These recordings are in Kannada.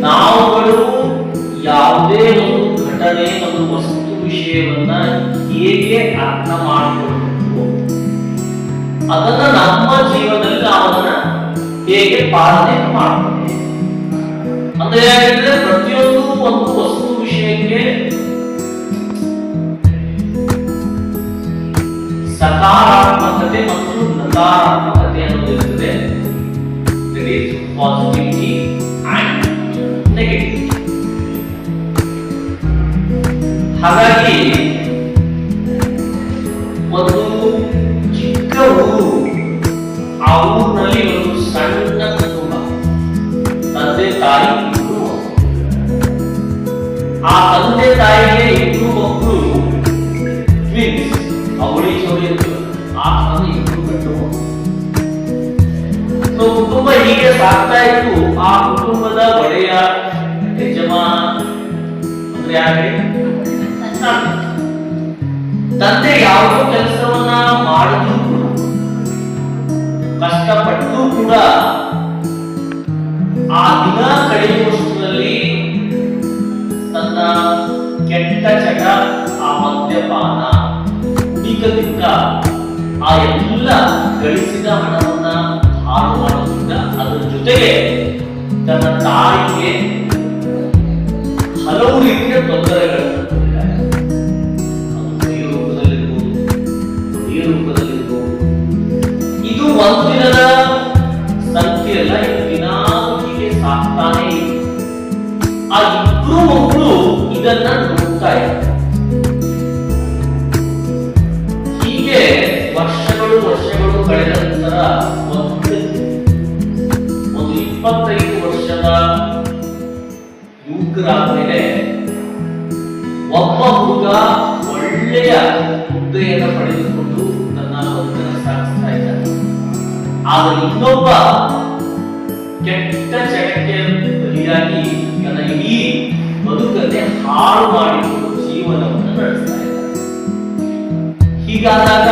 ನಾವುಗಳು ಯಾವುದೇ ಒಂದು ಘಟನೆ, ಒಂದು ವಸ್ತು ವಿಷಯವನ್ನ ಹೇಗೆ ಅರ್ಥ ಮಾಡಿಕೊಳ್ಬೇಕು ಅದನ್ನ ನಮ್ಮ ಜೀವನದಲ್ಲಿ ನಾವು ಅದನ್ನ ಹೇಗೆ ಪಾಲನೆ ಮಾಡ್ತೇವೆ ಅಂದ್ರೆ ಪ್ರತಿಯೊಂದು ಒಂದು ವಸ್ತು ವಿಷಯಕ್ಕೆ ಸಕಾರಾತ್ಮಕತೆ ಮತ್ತು ನಕಾರಾತ್ಮಕತೆ ಅನ್ನೋದು ಇರ್ತದೆ There ಹಾಗಾಗಿ ಒಂದು ಚಿಕ್ಕ ಊರು ಆ ಊರಿನಲ್ಲಿ ಒಂದು ಸಣ್ಣ ಕುಟುಂಬ ತಂದೆ ತಾಯಿ ಇಬ್ರು ಮಕ್ಕಳು. ಆ ತಂದೆ ತಾಯಿಗೆ ಇಬ್ರು ಮಕ್ಕಳು ಟ್ವಿನ್ಸ್ ಅವಳಿ ಜೋಡಿ ಆ ತಂದೆ ಇಬ್ರು ಗಂಡು ಮಕ್ಕಳು ಸೊ ಕುಟುಂಬ ಹೀಗೆ ಸಾಗ್ತಾ ಇತ್ತು ಆ ಕುಟುಂಬದ ಒಡೆಯ ಯಜಮಾನ ಅಂದ್ರೆ ಯಾರು ತಂದೆ ಯಾವುದೋ ಕೆಲಸವನ್ನ ಮಾಡಿದ್ರು ಕಷ್ಟಪಟ್ಟು ಕೂಡ ಆ ದಿನ ಕಳೆಯುವಷ್ಟರಲ್ಲಿ ತನ್ನ ಕೆಟ್ಟ ಚಟ, ಆ ಮದ್ಯಪಾನ ಕುಡಿಕದಿಂದ ಆ ಎಲ್ಲ ಗಳಿಸಿದ ಹಣವನ್ನ ವರ್ಷದ ಯುವಕರಾದ್ಮೇಲೆ ಒಬ್ಬ ಹುಡುಗ ಒಳ್ಳೆಯ ಹುದ್ದೆಯನ್ನು ಪಡೆದುಕೊಂಡು ತನ್ನ ಬದುಕನ್ನು ಸಾಗಿಸ್ತಾ ಇದ್ದಾನೆ. ಆದರೆ ಇನ್ನೊಬ್ಬ ಕೆಟ್ಟ ಚಟಕ್ಕೆ ಬಲಿಯಾಗಿ ತನ್ನ ಇಡೀ ಬದುಕನ್ನೇ ಹಾಳು ಮಾಡಿಕೊಂಡು ಜೀವನವನ್ನು ನಡೆಸ್ತಾ ಇದ್ದಾನೆ. ಹೀಗಾದಾಗ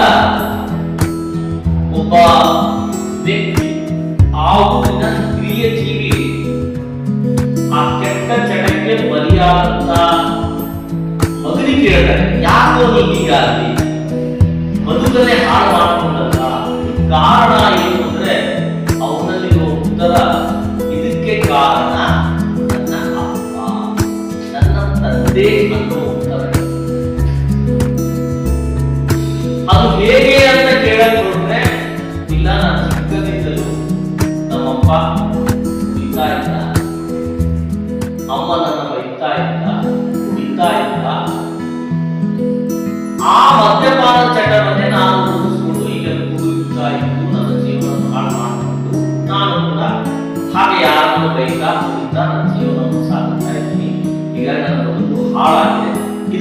ಚಟಕ್ಕೆ ಬಲಿಯಾದಂತ ಮಗನಿಗೆ ಕೇಳ್ತಾರೆ ಯಾಕೋ ನೀ ಹೀಗಾಗಿ? ಬದುಕನ್ನೇ ಹಾಳು ಮಾಡಿಕೊಂಡಲ್ಲ. ಕಾರಣ ಏನು ಅಂದ್ರೆ ಅವನಲ್ಲಿರುವ ಉತ್ತರ, ಇದಕ್ಕೆ ಕಾರಣ ನನ್ನ ಅಪ್ಪ. ನನ್ನ ತಂದೆ ಅನ್ನೋ ಉತ್ತರ. ಅದು ಹೇಗೆ ಅಂತ ಕೇಳಕ್ ಇಲ್ಲ, ನಾನು ಚಿಕ್ಕದಿದ್ದಲು ನಮ್ಮಪ್ಪ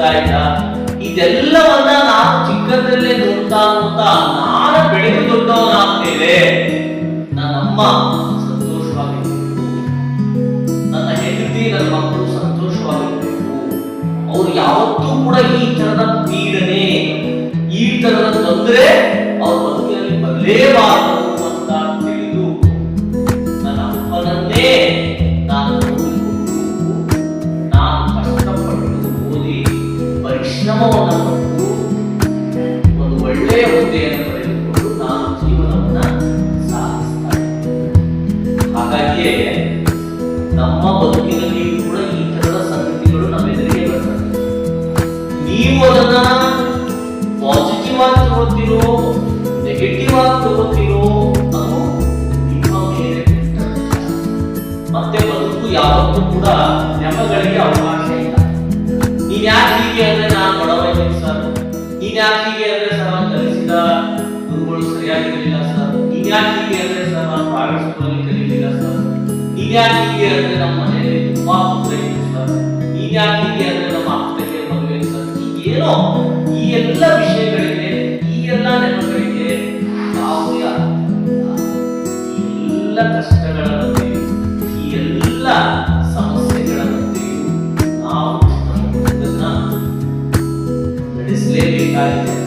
ಕುಡಿತಾ ಇಲ್ಲ ಇದೆಲ್ಲವನ್ನ ನಾವು ಚಿಕ್ಕದಲ್ಲೇ ನೋಡ್ತಾ ನೋಡ್ತಾ ನಾನು ಬೆಳೆದು ದೊಡ್ಡವನಾಗ್ತೇವೆ. ನನ್ನಮ್ಮ ಸಂತೋಷವಾಗಿರ್ಬೇಕು. ನನ್ನ ಹೆಂಡತಿ, ನನ್ನ ಮಕ್ಕಳು ಸಂತೋಷವಾಗಿರ್ಬೇಕು. ಅವ್ರು ಯಾವತ್ತೂ ಕೂಡ ಈ ತರದ ಪೀಡನೆ, ಈ ತರದ ತೊಂದರೆ ಅವ್ರ ಬದುಕಿನಲ್ಲಿ ಬರಲೇಬಾರದು. ಪರಿಶ್ರಮವನ್ನು ಪಟ್ಟು ಒಂದು ಒಳ್ಳೆಯ ಹುದ್ದೆಯನ್ನು ಪಡೆದುಕೊಂಡು ನಾನು ಜೀವನವನ್ನ ಸಾಗಿಸ್ತಾ ಹಾಗಾಗಿಯೇ ನಮ್ಮ ನೀನ್ ಯಾಕೆ ಹೀಗೆ ಅಂದ್ರೆ ಸರ್ ನಾನು ಕಲಿಸಿದ ಗುರುಗಳು ಸರಿಯಾಗಿರಲಿಲ್ಲ ಸರ್. ಇನ್ಯಾಕಿಗೆ ಅಂದ್ರೆ ಸರ್ ನಾನು ಪ್ರೈವೇಟ್ ಸ್ಕೂಲಲ್ಲಿ ಕಲಿಲಿಲ್ಲ ಸರ್. ಇನ್ಯಾಕಿಗೆ ಅಂದ್ರೆ ನಮ್ಮ ಮನೆಯಲ್ಲಿ ತುಂಬಾ ತೊಂದರೆ ಇತ್ತು ಸರ್. ಇನ್ಯಾಕಿಗೆ ಅಂದ್ರೆ ನಮ್ಮ ಅಕ್ಕಗೆ ಮದುವೆ ಸರ್. ಏನೋ ಈ ಎಲ್ಲ ವಿಷಯಗಳಿಗೆ, ಈ ಎಲ್ಲ ನೆನಪುಗಳಿಗೆ ಯಾವುದೇ ಎಲ್ಲ ಕಷ್ಟಗಳ I